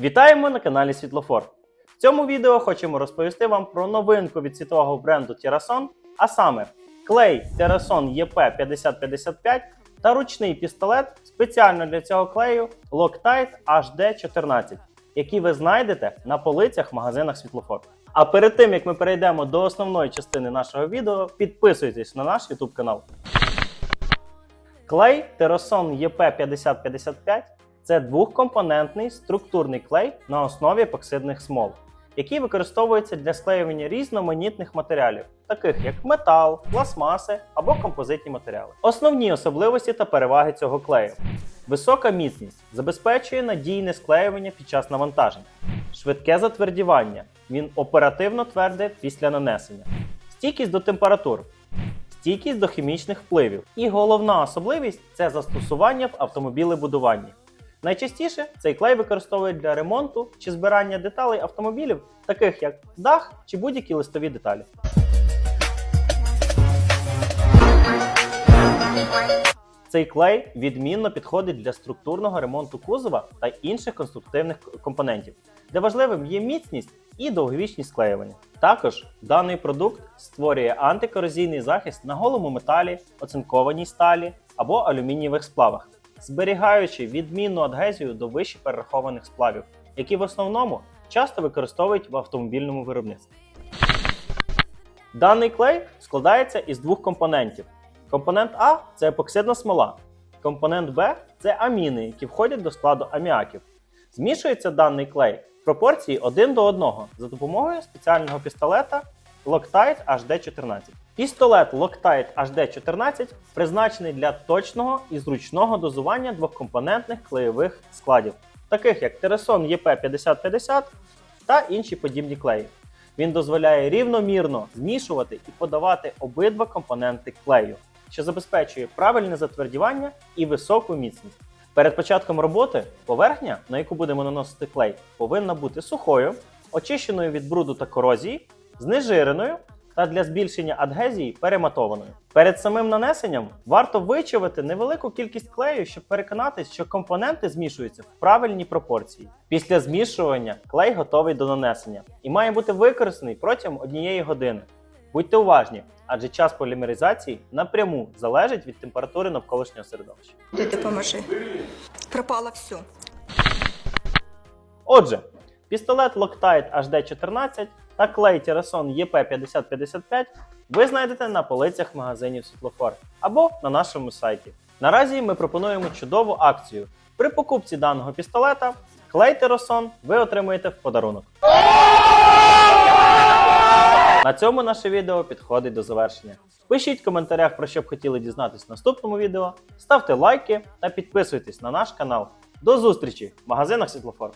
Вітаємо на каналі Світлофор. В цьому відео хочемо розповісти вам про новинку від світового бренду Tirason, а саме клей Tirason EP5055 та ручний пістолет спеціально для цього клею Loctite HD14, який ви знайдете на полицях в магазинах Світлофор. А перед тим як ми перейдемо до основної частини нашого відео, підписуйтесь на наш YouTube канал. Клей Terrason EP5055 це двохкомпонентний структурний клей на основі епоксидних смол, який використовується для склеювання різноманітних матеріалів, таких як метал, пластмаси або композитні матеріали. Основні особливості та переваги цього клею. Висока міцність забезпечує надійне склеювання під час навантаження, швидке затвердівання. Він оперативно тверде після нанесення, стійкість до температур, стійкість до хімічних впливів. І головна особливість це застосування в автомобілебудуванні. Найчастіше цей клей використовують для ремонту чи збирання деталей автомобілів, таких як дах чи будь-які листові деталі. Цей клей відмінно підходить для структурного ремонту кузова та інших конструктивних компонентів, де важливим є міцність і довговічність склеювання. Також даний продукт створює антикорозійний захист на голому металі, оцинкованій сталі або алюмінієвих сплавах, зберігаючи відмінну адгезію до вище перерахованих сплавів, які в основному часто використовують в автомобільному виробництві. Даний клей складається із двох компонентів. Компонент А це епоксидна смола. Компонент Б це аміни, які входять до складу аміаків. Змішується даний клей в пропорції 1 до 1 за допомогою спеціального пістолета Loctite HD14. Пістолет Loctite HD14 призначений для точного і зручного дозування двохкомпонентних клеєвих складів, таких як Tereson EP5050 та інші подібні клеї. Він дозволяє рівномірно змішувати і подавати обидва компоненти клею, що забезпечує правильне затвердівання і високу міцність. Перед початком роботи поверхня, на яку будемо наносити клей, повинна бути сухою, очищеною від бруду та корозії, знежиреною та для збільшення адгезії перематованою. Перед самим нанесенням варто вичавити невелику кількість клею, щоб переконатись, що компоненти змішуються в правильній пропорції. Після змішування клей готовий до нанесення і має бути використаний протягом однієї години. Будьте уважні, адже час полімеризації напряму залежить від температури навколишнього середовища. Ти допоможи. Пропало все. Отже, пістолет Loctite HD14 та клей Tirason EP5055 ви знайдете на полицях магазинів Світлофор або на нашому сайті. Наразі ми пропонуємо чудову акцію. При покупці даного пістолета клей Tirason ви отримуєте в подарунок. На цьому наше відео підходить до завершення. Пишіть в коментарях, про що б хотіли дізнатись в наступному відео, ставте лайки та підписуйтесь на наш канал. До зустрічі в магазинах Світлофор.